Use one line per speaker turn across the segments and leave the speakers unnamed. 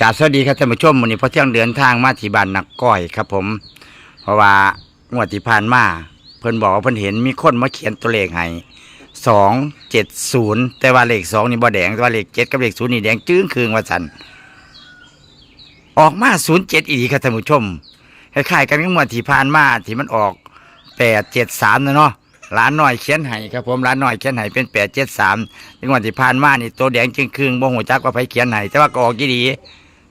กาสวัสดีครับท่านผู้ชมวันนี้พอเที่ยงเดินทางมาที่บ้านนักก้อยครับผม เพราะว่างวดที่ผ่านมาเพิ่นบอกว่าเพิ่นเห็นมีคนมาเขียนตัวเลขให้สองเจ็ดศูนย์แต่ว่าเลขสองนี่บ่แดงแต่ว่าเลขเจ็ดกับเลขศูนย์นี่แดงจึ้งคืงว่าสันออกมาศูนย์เจ็ดอีกครับท่านผู้ชมคล้ายๆกันกับงวดที่ผ่านมาที่มันออกแปดเจ็ดสามนะเนาะร้านหน่อยเขียนให้ครับผมร้านหน่อยเขียนให้เป็นแปดเจ็ดสามงวดที่ผ่านมานี่ตัวแดงจึงคืงบ่หูจักว่าไผเขียนให้แต่ว่าก็ออกยี่ดี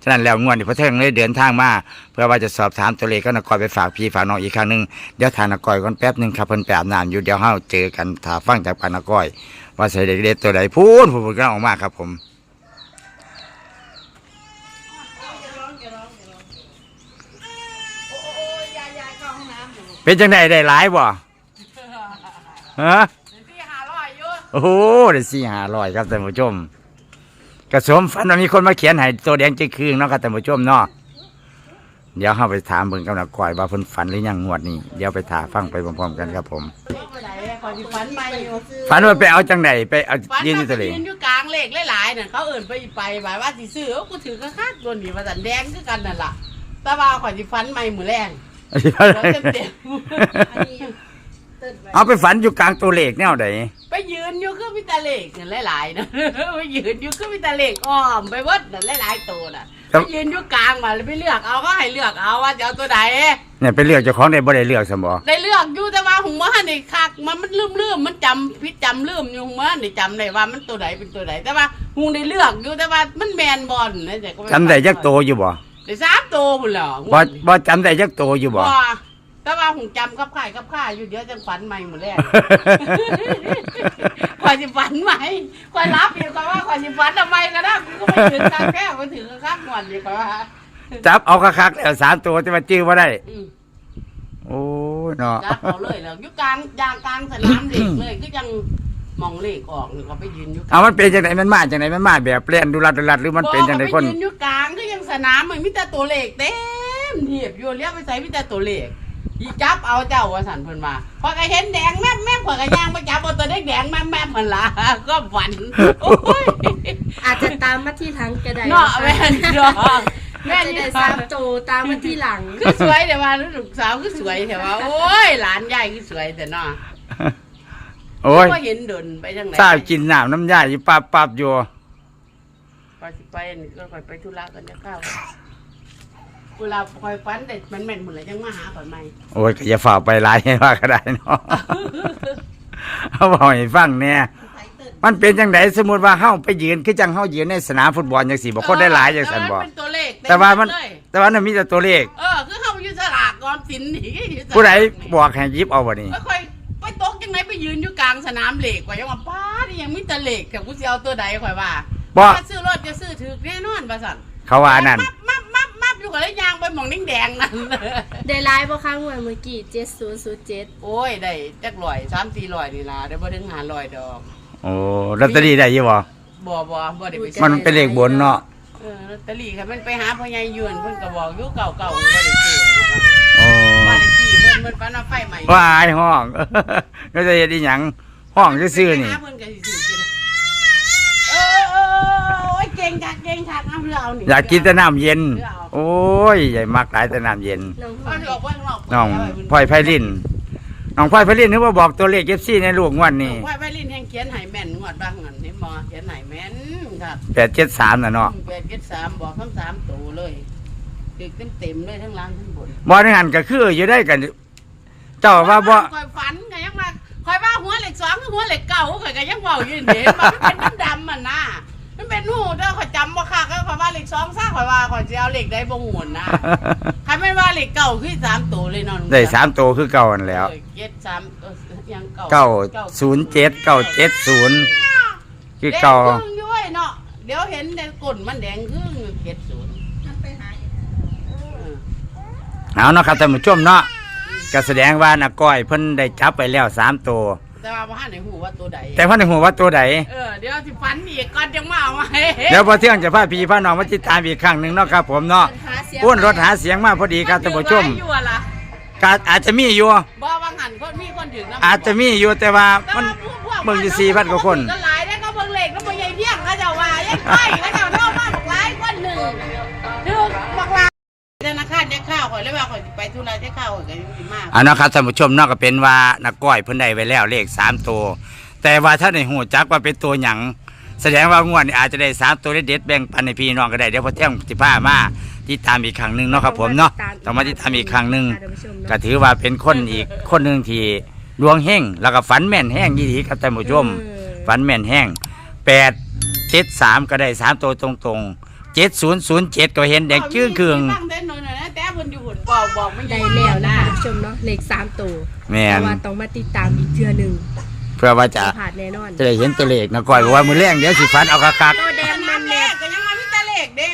ฉะนั้นแล้วงวดนี้พระเท่งเลยเดินทางมาเพื่อว่าจะสอบถามตัวเลขก็นกอยไปฝากพี่ฝากน้องอีกครั้งหนึ่งเดี๋ยวทานนกอยก่อนแป๊บหนึ่งครับเพิ่นแปบนานอยู่เดี๋ยวเฮาเจอกันถ้าฟังจากปานนกอย ว่าใส่เด็กเด็ดตัวใดพูนพูนก็ออกมาครับผมเป็นจังไดได้หลายบ่ฮะ
ที่หาร้อยอยู่
โอ้โหได้สี่ห้าร้อยครับท่านผู้ชม กระสมฝันว่ามีคนมาเขียนให้ตัวแดงจึงคืงเนาะครับท่านผู้ชมเนาะเดี๋ยวเฮาไปถามเบิ่งกับนักกอยว่าเพิ่นฝันหรือยังงวดนี้เดี๋ยวไปถามฟังไปพร้อมๆกันครับผม
ไหนขอที่ฝันมาอยู่
ฝันว่าไปเอาจังไดไปเอา
ฝัน
ยืนอ
มา
ยู่
ไป
ทะเล
ยืนอยู่กลางเลขหลายๆน่ะเขาเอิ่นไปไปหมายว่าสิซื้อเอากูถือกระคักตัวนี้มาสันแดงคือกันนั่นล่ะแต่ว่าขอที่ฝันใหม่มือแรงแล้วเต็มเต็ม
เอาไปฝันอยู่กลางตัวเลขแนวใด
ๆ ไปยืนอยู่คือมิตาเลขนั่นหลายๆนะไปยืนอยู่คือมิตาเลขอ้อมไปเวิดนั่นหลายๆตัวน่ะไปยืนอยู่กลางมาแล้วไปเลือกเอาก็ให้เลือกเอาว่าจะเอาตัวใด
เนี่ยไปเลือกเจ้าของได้บ่ได้เลือกสมบ่
ได้เลือกอยู่แต่ว่าหุงมันนี่คักมันมันลืมลืมมันจำพิษจำลืมอยู่หุงมันนี่จำได้ว่ามันตัวไหนเป็นตัวไหนแต่ว่าหุงได้เลือกอยู่แต่ว่ามันแมนบอลนะแต่ก็ม่
จำได้จักโตอยู่บ่
ได้สามตัวพุ่นเหรอ
บ่บ่จำได้จักโตอยู่บ่
บ่ แต่ว่าหุงจำกับข่ายกับข่ายอยู่เดี๋ยวจังฝันใหม่หมดแล้วข่อยสิฝันใหม่ข่อยรับอยู่ข่อยว่าข่อยสิฝันทำไมก็ได้กูก็ไม่ถึงกลางแก้วมาถึงข้างหวนอยู่ข่อยว่า
จับเอาคักๆแล้วสามตัวแต่ว่าจื้อบ่ได้
อืม
โอ้ยเนาะ
จับเอาเลยแล้วอยู่กลางยางกลางสนามเหล็กเลยก็ยังมองเหล็กออกนี่เขาไปยืนอยู่กลาง
เอามันเป็นจังไดมันมาจังไดมันมาแบบเปลี่ยนดูรัดดูรัดหรือมันเป็นจังได
บอก
คน
ว่าไปยืนอยู่กลางก็ยังสนามมันมีแต่ตัวเลขเต็มเทียบอยู่เลี้ยวไปใส่มีแต่ตัวเลข อีจับเอาเจ้าว่าสันเพิ่นมาพอก็เห็นแดงแม่แม่พอก็ย่างไปจับเอาตัวแดงแดงแม่แม่เพิ่นละก็ฝันโอ้ย
อาจจะตามมาที่หลังก็ได้
เนาะแม่นเนาะแม่
แม่
นี่
จะได้
สา
สามมโตตามมาที่หลัง
คือสวยแต่ว่าลูกสาวคือสวยแต่ว่า โอ้ยหลานยายคือสวยแต่เนาะ
โอ้ย
ก็เห็นดนไปทางไหน
ทราบกินน้ำน้ำยาอยู่ปับปับอยู่
ไปสิไปนี่ก็ค่อยไปธุระกันจะเข้า เวลาคอยฝันแต่มันแม่นหมดเลยยังมาหาข่อยใหม่
โอ้ยก็อย่าฝ่าไปหลายให้ว่าก็ได้เนาะเอาบอกให้ฟังเนี่ยมันเป็นจังไดสมมุติว่าเฮาไปยืนคือจังเฮายืนในสนามฟุตบอลจังสี่บ่คนได้หลายจังซั่นบ่
เป็นตัวเลขเม
แต่ว่ามัน
เลย
แต่ว่ามันมีแต่ตัวเลข
เออคือเข้าไปยืนสลากกอมสินนี่อยู่สลาก
ผู้ใดบอกให้หยิบเอาบ่นี่
ไม่ค่อยไปตกจังไหนไปยืนอยู่กลางสนามเหล็กกว่ายังว่าป้านี่ยังมีแต่เหล็กแต่กูสิเอาตัวใดข่อยว่า
บ่
ถ้าซื้อรถจะซื้อถือแน่นอนว่าสั่น
เขาว่านั่น
มับมับมับมับ อยู่กับไอ้ยางไปหมองแดงๆนั่น
ได้ไลฟ์บ่ครั้งวันเมื่อกี้เจ็ดศูนย์ศูนย์เจ็ด
โอ้ยได้จักลอยสามสี่ลอยนี่ล่ะได้บ่ถึงหาลอยดอก
โอ้ลอตเตอรี่ได้อยู่บ่
บ่บ่บ่ได้ไปซื้อ
มันเป็นเลขบนเนาะ
เออลอตเตอรี่ค่ะมันไปหาพ่อใหญ่ยวนเพิ่นก็บอกอยู่เก่าๆบ่ได้ซื้อ
โอ้
บ้านเลขที่เพิ่นเพิ่นฝันว่าไฟไหม้
ว่าไอ้ห้องก็จะเฮ็ดอีหยังห้องซื่อๆนี่
ไปหาเพิ่นก็สิซื้อกินเออเออโอ้ยเก่ งคักเก่งคักเอาเรานี่
อยากกินแต่น้ำเย็น โอ้ยใหญ่มักหลายแต่น้ำเย็น
น้องพล
เอา
อย
ออกไว้ข้างนอก
น้องพลอยไพลินน้องพลอยไพลินนึกว่าบอกตัวเลขเอฟซีในลูกงวันนี้
ไว้ไว้ลิ้นแห่งเขียนให้แม่นงวดบางเงินเห็นบ่เขียนให้แม่นครับ
แปดเจ็ดสามน่ะเนาะ
แปดเจ็ดสามบอกทั้งสามตัวเลยตึกเต็มเต็มๆเลยทั้งล่างทั้งบน
บอในหันก็คืออยู่ได้กัน เจ้าว่าบ่
คอยฝันก็ยังว่าคอยว่าหัวเหล็กสองคือหัวเหล็กเก่าคอยก็ยังเว่าอยู่นี่เห็นบ่มันเป็นดำๆมันน่ะ มันเป็นหูเด้อคอยจำบ่คักก็คอยว่าเหล็กสองซ่าคอยว่าคอยสิเอาเหล็กได้บ่หูนะใครไม่ว่าเหล็กเก่าคือสามตัวเลยเนอน
ได้สามตัวคือเก่านั่นแหล้ว
เจ็ดสามเออยังเก่า
เก้าศูนย์เจ็ดเก้าเจ็ดศูนย์คือเก่า
แดงครึ่งอยู่เว้ยเนาะเดี๋ยวเห็นในก้นมันแดงครึ่งเจ็ดศูนย์เออ
เอาเนาะครับท่านผู้ชมเนาะก็แสดงว่านักก้อยเพิ่นได้จับไปแล้วสามตัว
แต่ว่าพ่อในหูว่าตัวใด
แต่เพิ่นในหัวว่าตัวใด
เออเดี๋ยวสิฝันอีกก่อนจะมาเอามาให้
เดี๋ยวพอเที่ยงจะพาพี่พาน้องมาติดตามอีกครั้งหนึ่งเนาะครับผมเนาะ
หาเสียง
อ้วนรถหาเสียงมาพอดีครับท่านผู้ชม
นอยู่อะล่ะ
ก็อาจจะมีอยู่
บ่ว่าหันคนมีคนถึงนะ
อาจจะมีอยู่แต่ว่า
แต่
มัน
ว่าพวก
เบิ่งอยู่สี่พันกว่าคน
ก็หลายได้ก็เบิ่งเลขแล้วบ่ใหญ่เที่ยงเขาเจ้าว่ายังไงเขาเจ้า ข่อยเลยว่าข่อยสิไปธุระจะเข้าข่อยก็ยังสิมา
อันนะครับท่านผู้ชมเนอกก็เป็นว่านักก้อยเพิ่นได้ไว้แล้วเลขสามตัว แต่ว่าถ้าในหูจักว่าเป็นตัวหยังแสดงว่างวดนี้อาจจะได้สามตัวเด็ดๆแบ่งปันในพี่น้องก็ได้เดี๋ยวพอเที่ยงสิบ้ามาที่ตามอีกครั้งหนึ่งเนาะครับผมเนาะต้องมาที่ตามอีกครั้งหนึ่ง
ค่ะท่านผู้ชมเนาะ
ก็ถือว่าเป็นคนอีกคนหนึ่งที่ดวงเฮงแล้วก็ฝันแม่นแห้งยี่ดีครับท่านผู้ชม
เออ
ฝันแม่นแห้งแปดเจ็ดสามก็ได้สามตัวตรงๆเจ็ดศูนย์ศูนย์เจ็ดก็เห็นแดงจื้อเคือง
ตั้งเต้นหน่อยๆ นะแต่เพิ่นอยู่หุ่นบอกบอกไม่
ได้แล้วนะคะท่านผู้ชมเนาะเลขสามตัว
แม่
แต่
น
ว่าต้องมาติดตามอีกเทื่อหนึ่ง
เพื่อว่าจะ
ผ่านแน่นอน
จะได้เห็นตัวเลขนะก่อยบอกว่ามือแรงเดี๋ยวสิฟันเอาคัก
ตัวแดง
ส
แม่
นาม
น
แร
แม่
กก็ยังมามีแต่เลขเด้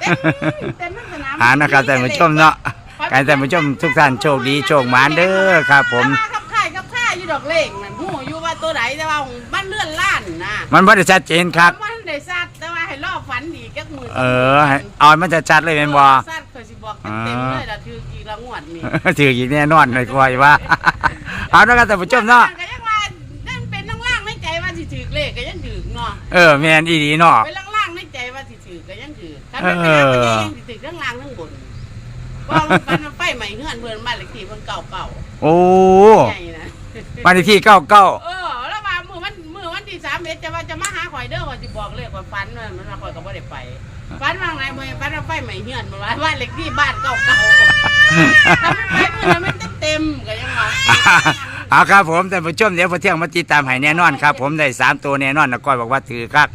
เต็มเต็มทั้งสนาม
ๆหานะครับท่านผู้ชมเนาะการท่านผู้ชมทุกท่านโชคดีโชคหมานเด้อครับ ผม
แต่ว่ากับค่ายกับค่ายอยู่ดอกเลขนั่นหูอยู่ว่าตัวไหนแต่ว่าบ้านเลื่อนล้านนะ
มันบ่ได้ชัดเจนครับ
มัน
เออให้เอามันจะชัดเลยแม่นบ่
ซัดเคยสิบอกเต็มๆเลยล่ะถือกี่ละงวดนี่
ถืออีกแน่นอนเลยคอยว่า เอานะครับท่านผู้ชมเนาะ
ก็ยังว่านั่นเป็นล่างๆในใจว่าสิถือเลขก็ยังถือเนาะ
เออแม่นอีดีเนาะ
เป็นล่างๆในใจว่าสิถือก็ยังถือถ้าเป็นไปแล้วก็ยังสิถือทั้งล่างทั้งบนว่ามันเป็นไฟใหม่เงื่อนเพิ่นบ้านเลขที่เพิ่นเก่าเก่า
โอ้
ใหญ่นะ
บ้านเลขที่เก้าเก้า
เออแล้วว่ามือวันมือวันที่สามเอ็ดจะว่าจะมาหาข่อยเด้อข่อยสิบอกเลยข่อยฝันว่ามันว่าข่อยก็บ่ได้ไป ฝันว่าไงบ่ฝันว่าไฟใหม่เงื่อนมันว่าบ้านเลขที่บ้านเก่าเก่าถ้าไม่ไปมือนั้นมันเต็มๆก็ยังว่า
เอาครับผมแต่ผู้ชมเดี๋ยวพอเที่ยงมาติดตามให้แน่นอนครับ ผมได้สามตัวแน่นอนนะก้อยบอกว่าถือคัก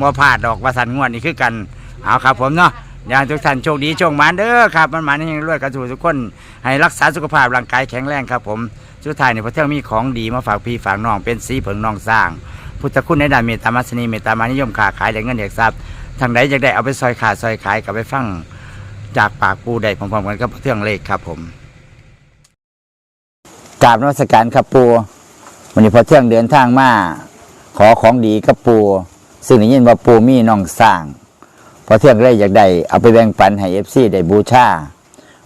มัวพลาดดอกว่าสันงวดนี่คือกันเอาครับผมเนาะอย่างทุกท่านโชคดีโชคหมานเด้อครับมันหมานให้รวยกันสู่ทุกคน ให้รักษาสุขภาพร่างกายแข็งแรงครับผมสุดท้ายนี่พอเที่ยงมีของดีมาฝากพี่ฝากน้องเป็นสีเผิงน้องสร้าง พุทธคุณในด้านเมตตามัสนีเมตตามานิยมค้าขายแหล่งเงินเอกทรัพย์ ทางใดอยากได้เอาไปซอยขาดซอยขายกับไปฟังจากปากปูได้พร้อมๆกันกับเที่ยงเลขครับผมกราบนมัสการครับปูวันนี้พอเที่ยงเดินทางมาขอของดีกับปูซึ่งได้ยินว่าปูมีน้องสร้าง พอเที่ยงเลยอยากได้เอาไปแบ่งปันให้เอฟซีได้บูชา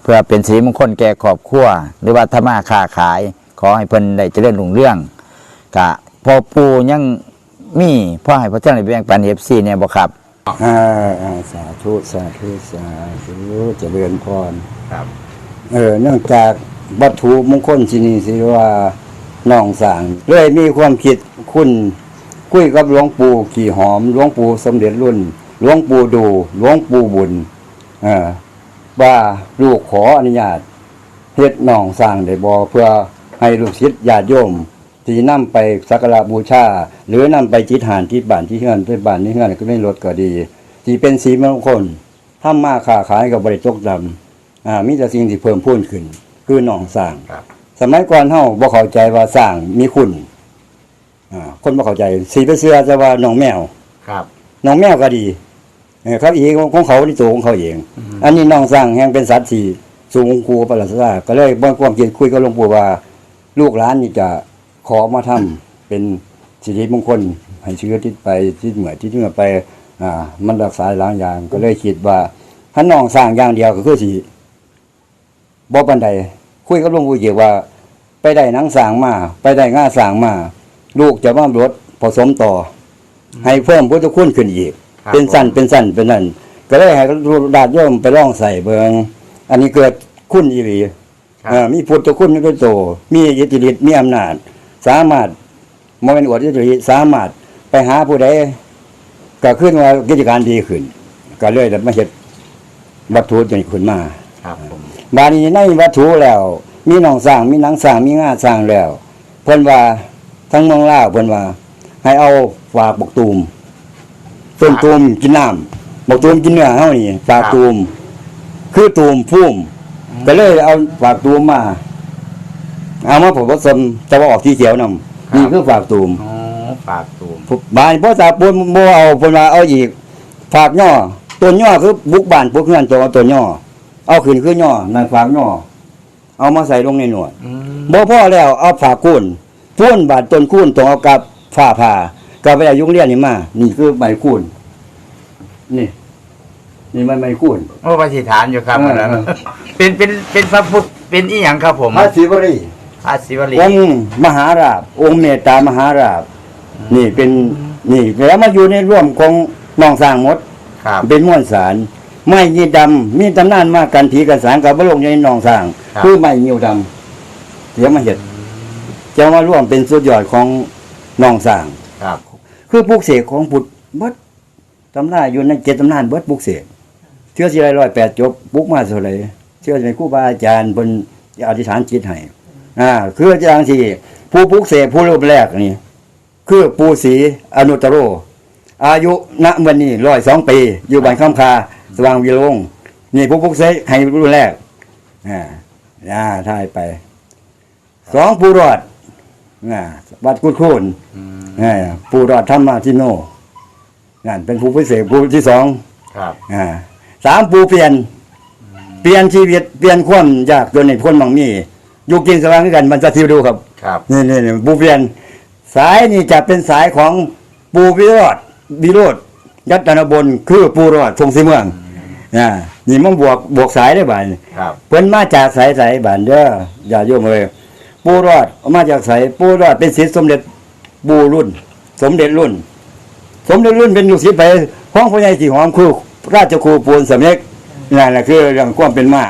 เพื่อเป็นสีมงคลแก่ครอบครัวหรือว่าถ้ามาค้าขาย ขอให้เพิ่นได้เจริญรุ่งเรื่องกะพอปูยังมีพ่อให้พอเที่ยงได้ไปแบ่งปันเอฟซีเนี่ยบ่ครับ
อ่าอ่าสาธุสาธุสาธุเจริญพร
ครับ
เออเนื่องจากวัตถุมงคลที่นี่สิว่าน้องสร้างเลยมีความคิดคุณคุยกับหลวงปู่ขี่หอมหลวงปู่สมเด็จรุ่นหลวงปู่ดูหลวงปู่บุญเออว่าลูกขออนุญาตเฮ็ดน้องสร้างได้บ่เพื่อให้ลูกศิษย์ญาติโยม ที่นำไปสักการะบูชา หรือนำไปจิตหานที่บ้านที่เฮือนที่บ้านที่เฮือนก็ไม่ลดก็ดีที่เป็นสีมงคลถ้ามาค้าขายกับบริจกดำอ่ามีแต่สิ่งที่เพิ่มพูนขึ้น คือหนองสร้าง
ครับ
สมัยก่อนเฮาบ่เข้าใจว่าสร้างมีคุณอ่าคนบ่เข้าใจ สีไปเสื้อจะว่าหนองแมว
ครับ
หนองแมวก็ดีเออครับอีกของเขาที่ตัวของเขาเอง อันนี้น้องสร้างแห่งเป็นสัตว์ที่สูงกูประหลาดซาก็เลยบ่ความคิดคุยกับหลวงปู่ว่า ลูกหลานนี่จะ ขอมาทำเป็นสิริมงคลให้ชีวิตที่ไปที่เหมือนที่เหมือนไปอ่ามันรักษาหลายอย่างก็เลยคิดว่าถ้าน้องสร้างอย่างเดียวก็คือสิบ่ปันใดคุยกับหลวงปู่เกี่ยวว่า ไปได้หนังสร้างมา ไปได้ง่าสร้างมา ลูกจะมาลดผสมต่ออให้เพิ่มพุทธคุณขึ้นอีก
ครับ
เป็นสั้น
ผม
เป็นสั้นเป็นนั่นก็เลยให้ดาดโยมไปล่องใส่เบิงอันนี้เกิดคุณอีหลี
ครับ
เอ่อมีพุทธคุณนี่เป็นโตมีอิทธิฤทธิ์มีอำนาจ สามารถมเป็นอวดอิทธิฤทธิ์สามารถไปหาผู้ใดก็ขึ้นว่ากิจการดีขึ้น ก็เลยได้มาเฮ็ดวัตถุตัวนี้ขึ้นมา
ครับผม
บาดนี้ในวัตถุแล้ว มีหนองสร้างมีหนังสร้างมีงาสร้างแล้วเพิ่นว่าทั้งเมืองลาวเพิ่นว่า ให้เอาฝากบกตูมต้นตูมกินน้ำบกตูมกินเนื้อเฮานี่ฝากตูม คือตูมพุ่มก็เลยเอาฝากตูมมา เอามาผมผสมจะว่าออกที่เขียวนำนี่คือฝากตูม
อ๋อปากตูม
บานพ่อตาปนบ่เอาเพิ่นว่าเอาอีก ฝากย่อต้นย่อคือบุกบ้านพวกเฮือนตัวเอาต้นย่อเอาขึ้นคือย่อนั่นฝากย่อเอามาใส่ลงในหนวด
อืม
บ่พอแล้วเอาฝากคูนพูนบาดต้นคูนต้องเอากับฝ้าผ่ากับไปเอายุงเลียนนี่มานี่คือใบคูนนี่ นี่มันใบคูน
โอ้ปฏิฐานอยู่ครับ
เออ
อันนั้นเป็นเป็นเป็นพระพุทธเป็นอีหยังครับผม
พระศิวรี
อาศิวลี
องค์มหาราบองค์เมตตามหาราบนี่เป็นนี่แล้วมาอยู่ในร่วมของน้องสร้างหมด
ครับ
เป็นมวลสารไม้ยีดำมีตำนานมากันผีกันสางกับพระลงในหนองสร้าง
ครับ
คือไม้ยิวดำเดี๋ยวมาเห็ดจะมาร่วมเป็นสุดยอดของหนองสร้าง
ครับ
คือปลูกเสกของพุทธเบิดตำนานอยู่ในเจ็ดตำนานเบิดปลูกเสกเชื่อสิไรร้อยแปดจบปลูกมาเท่าไหรเชื่อในครูบาอาจารย์บนอธิษฐานจิตให้ อ่าคืออย่างที่ ผู้ปลูกเสกผู้รูปแรกนี่คือปูศรีอนุตตโร อายุณวันนี้ร้อยสองปี อยู่บ้านข้ามคา สว่างวิโรงนี่ผู้ปลูกเสกให้รุ่นแรกอ่าอ่าทายไปสองผู้รอดอ่าวัดกุดคูน
อืม
อ่าผู้รอดธรรมาทิโนนั่นเป็นผู้พิเศษผู้ที่สอง
ครับ
อ่าสามผู้เปลี่ยน เปลี่ยนชีวิตเปลี่ยนความยากจนในพ้นบางมี อยู่กินสว่างด้วยกันมันจะทิวดูครับ
ครับ
นี่นี่นี่ปูเปลี่ยน สายนี่จะเป็นสายของปูวิโรธวิโรธยัตนบนคือปูรอดทรงสีเมืองอ่านี่มันบวกบวกสายได้บ่าย
ครับ
เพิ่นมาจากสายสายบานเด้ออย่าโยมเลยปูรอดมาจากสายปูรอดเป็นศิษย์สมเด็จปูรุ่น สมเด็จรุ่น สมเด็จรุ่นเป็นลูกศิษย์ไปของพ่อใหญ่สีหอมคือราชครูปูนสำเร็จนั่นแหละคือเรื่องความเป็นมา